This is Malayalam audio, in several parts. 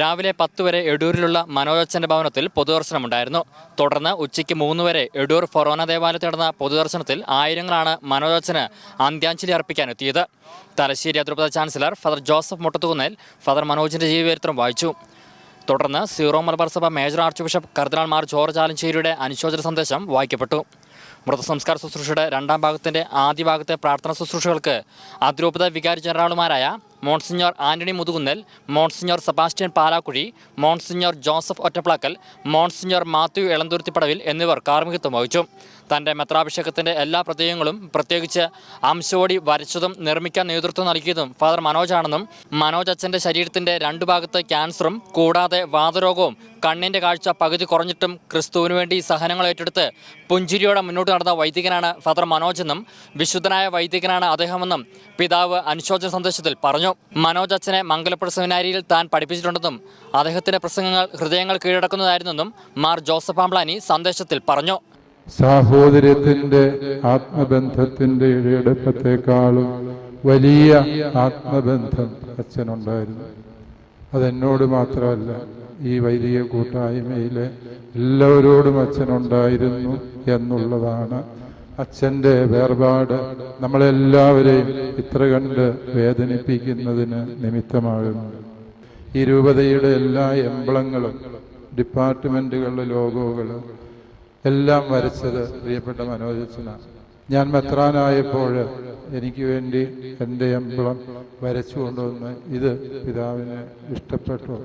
രാവിലെ പത്ത് വരെ എടൂരിലുള്ള മനോജച്ചന്റെ ഭവനത്തിൽ പൊതുദർശനമുണ്ടായിരുന്നു. തുടർന്ന് ഉച്ചയ്ക്ക് മൂന്ന് വരെ എടൂർ ഫൊറോന ദേവാലയത്തിൽ നടന്ന പൊതുദർശനത്തിൽ ആയിരങ്ങളാണ് മനോജച്ചന് അന്ത്യാഞ്ജലി അർപ്പിക്കാൻ എത്തിയത് തലശ്ശേരി അതിരൂപത chancellor father Joseph Muttathukunnel father മനോജിന്റെ ജീവചരിത്രം വായിച്ചു. തുടർന്ന് സീറോ മലബാർ സഭ major archbishop cardinal Mar George ആലഞ്ചേരിയുടെ അനുശോചന സന്ദേശം വായിക്കപ്പെട്ടു. മൃതസംസ്കാര ശുശ്രൂഷയുടെ രണ്ടാം ഭാഗത്തിന്റെ ആദ്യ ഭാഗത്തെ പ്രാർത്ഥന ശുശ്രൂഷകൾക്ക് അതിരൂപത വികാരി ജനറാളുമാരായ monsignor Antony Muthukunnel monsignor Sebastian Palakuzhy monsignor Joseph Ottaplackal monsignor Mathew Elanthuruthippadavil എന്നിവർ കാർമ്മികത്വം വഹിച്ചു. തന്റെ മെത്രാഭിഷേകത്തിന്റെ എല്ലാ പ്രത്യേകങ്ങളും പ്രത്യേകിച്ച് അംശോടി വരച്ചതും നിർമ്മിക്കാൻ നേതൃത്വം നൽകിയതും ഫാദർ മനോജാണെന്നും മനോജ് അച്ഛന്റെ ശരീരത്തിന്റെ രണ്ടു ഭാഗത്ത് ക്യാൻസറും കൂടാതെ വാതരോഗവും കണ്ണിന്റെ കാഴ്ച പകുതി കുറഞ്ഞിട്ടും ക്രിസ്തുവിന് വേണ്ടി സഹനങ്ങൾ ഏറ്റെടുത്ത് പുഞ്ചിരിയോടെ മുന്നോട്ട് നടന്ന വൈദികനാണ് ഫാദർ മനോജ് എന്നും വിശുദ്ധനായ വൈദികനാണ് അദ്ദേഹമെന്നും പിതാവ് അനുശോചന സന്ദേശത്തിൽ പറഞ്ഞു. മനോജ് അച്ഛനെ മംഗലപ്പുഴ സെമിനാരിയിൽ താൻ പഠിപ്പിച്ചിട്ടുണ്ടെന്നും അദ്ദേഹത്തിന്റെ പ്രസംഗങ്ങൾ ഹൃദയങ്ങൾ കീഴടക്കുന്നതായിരുന്നെന്നും മാർ ജോസഫ് ആംബ്ലാനി സന്ദേശത്തിൽ പറഞ്ഞു. സാഹോദര്യത്തിന്റെ ആത്മബന്ധത്തിന്റെ ഇഴയെടുപ്പത്തെക്കാളും വലിയ ആത്മബന്ധം അച്ഛനുണ്ടായിരുന്നു. അതെന്നോട് മാത്രമല്ല ഈ വലിയ കൂട്ടായ്മയിലെ എല്ലാവരോടും അച്ഛനുണ്ടായിരുന്നു എന്നുള്ളതാണ് അച്ഛന്റെ വേർപാട് നമ്മളെല്ലാവരെയും ഇത്ര കണ്ട് വേദനിപ്പിക്കുന്നതിന് നിമിത്തമാകുന്നു ഈ രൂപതയുടെ എല്ലാ എംബ്ലങ്ങളും ഡിപ്പാർട്ട്മെന്റുകളുടെ ലോഗോകളും എല്ലാം വരച്ചത് പ്രിയപ്പെട്ട മനോജച്ചനാണ് ഞാൻ മെത്രാനായപ്പോൾ എനിക്ക് വേണ്ടി എന്റെ എംബ്ലം വരച്ചു കൊണ്ടുവന്ന് ഇത് പിതാവിന് ഇഷ്ടപ്പെട്ടു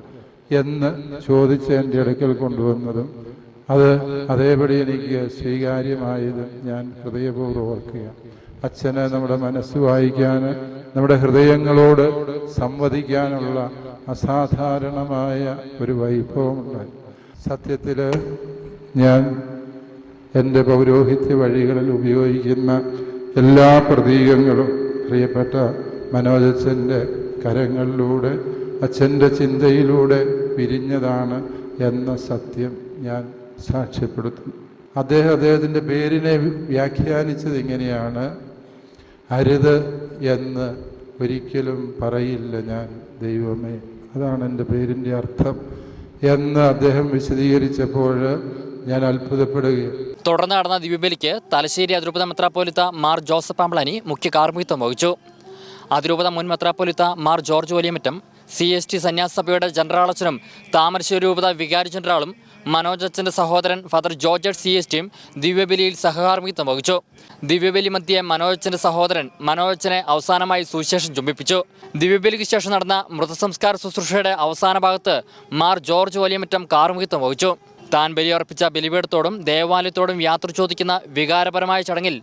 എന്ന് ചോദിച്ച് എന്റെ അടുക്കൽ കൊണ്ടുവന്നതും അത് അതേപടി എനിക്ക് സ്വീകാര്യമായത് ഞാൻ ഹൃദയപൂർവം ഓർക്കുക അച്ഛന് നമ്മുടെ മനസ്സ് വായിക്കാൻ നമ്മുടെ ഹൃദയങ്ങളോട് സംവദിക്കാനുള്ള അസാധാരണമായ ഒരു വൈഭവമുണ്ട് സത്യത്തിൽ ഞാൻ എന്റെ പൗരോഹിത്യ വഴികളിൽ ഉപയോഗിക്കുന്ന എല്ലാ പ്രതീകങ്ങളും പ്രിയപ്പെട്ട മനോജച്ഛന്റെ കരങ്ങളിലൂടെ അച്ഛന്റെ ചിന്തയിലൂടെ പിരിഞ്ഞതാണ് എന്ന സത്യം ഞാൻ സാക്ഷ്യപ്പെടുത്തുന്നു. അദ്ദേഹം അദ്ദേഹത്തിന്റെ പേരിനെ വ്യാഖ്യാനിച്ചത് ഇങ്ങനെയാണ്. അരുത് എന്ന് ഒരിക്കലും പറയില്ല ഞാൻ ദൈവമേ. അതാണ് എന്റെ പേരിന്റെ അർത്ഥം എന്ന് അദ്ദേഹം വിശദീകരിച്ചപ്പോൾ ഞാൻ അത്ഭുതപ്പെടുകയാണ്. തുടർന്ന് നടന്ന ദിവ്യബലിക്ക് തലശ്ശേരി അതിരൂപത മെത്രാപ്പോലിത്ത മാർ ജോസഫ് ആംബ്ലാനി മുഖ്യ കാർമ്മികത്വം വഹിച്ചു. അതിരൂപത മുൻ മെത്രാപ്പോലിത്ത Mar George Valiyamattam C S T സന്യാസഭയുടെ general അച്ഛനും താമരശ്ശേരി രൂപത വികാരി ജനറാളും മനോജ് അച്ഛന്റെ സഹോദരൻ ഫാദർ ജോർജ് സി എസ് ടിയും ദിവ്യബലിയിൽ സഹകാർമിത്വം വഹിച്ചു. ദിവ്യബലി മധ്യേ അച്ഛന്റെ സഹോദരൻ മനോജ് അച്ഛനെ അവസാനമായി സുവിശേഷം ചുംബിപ്പിച്ചു ദിവ്യബലിക്ക് ശേഷം നടന്ന മൃതസംസ്കാര ശുശ്രൂഷയുടെ അവസാന ഭാഗത്ത് മാർ ജോർജ് വലിയമറ്റം കാർമ്മികത്വം വഹിച്ചു. താൻ ബലിയർപ്പിച്ച ബലിപീഠത്തോടും ദേവാലയത്തോടും യാത്ര ചോദിക്കുന്ന വികാരപരമായ ചടങ്ങിൽ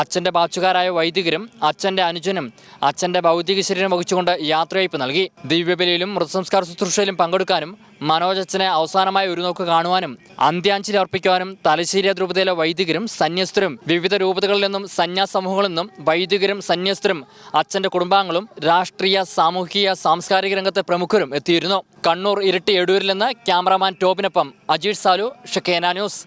അച്ഛന്റെ ബാച്ചുകാരായ വൈദികരും അച്ഛന്റെ അനുജനും അച്ഛന്റെ ഭൗതിക ശരീരം വഹിച്ചുകൊണ്ട് യാത്രയയപ്പ് നൽകി. ദിവ്യബലിയിലും മൃതസംസ്കാര ശുശ്രൂഷയിലും പങ്കെടുക്കാനും മനോജ് അവസാനമായി ഒരു നോക്ക് കാണുവാനും അന്ത്യാഞ്ജലി അർപ്പിക്കുവാനും തലശ്ശേരി ദ്രുപതയിലെ വൈദികരും സന്യസ്തരും വിവിധ രൂപതകളിൽ നിന്നും സന്യാസമൂഹങ്ങളിൽ നിന്നും വൈദികരും സന്യസ്തരും അച്ഛന്റെ കുടുംബാംഗങ്ങളും രാഷ്ട്രീയ സാമൂഹിക സാംസ്കാരിക രംഗത്തെ പ്രമുഖരും എത്തിയിരുന്നു. കണ്ണൂർ ഇരട്ടി എടൂരിൽ നിന്ന് ക്യാമറാമാൻ ടോബിനൊപ്പം അജീഷ് സാലു ഷക്കേന ന്യൂസ്.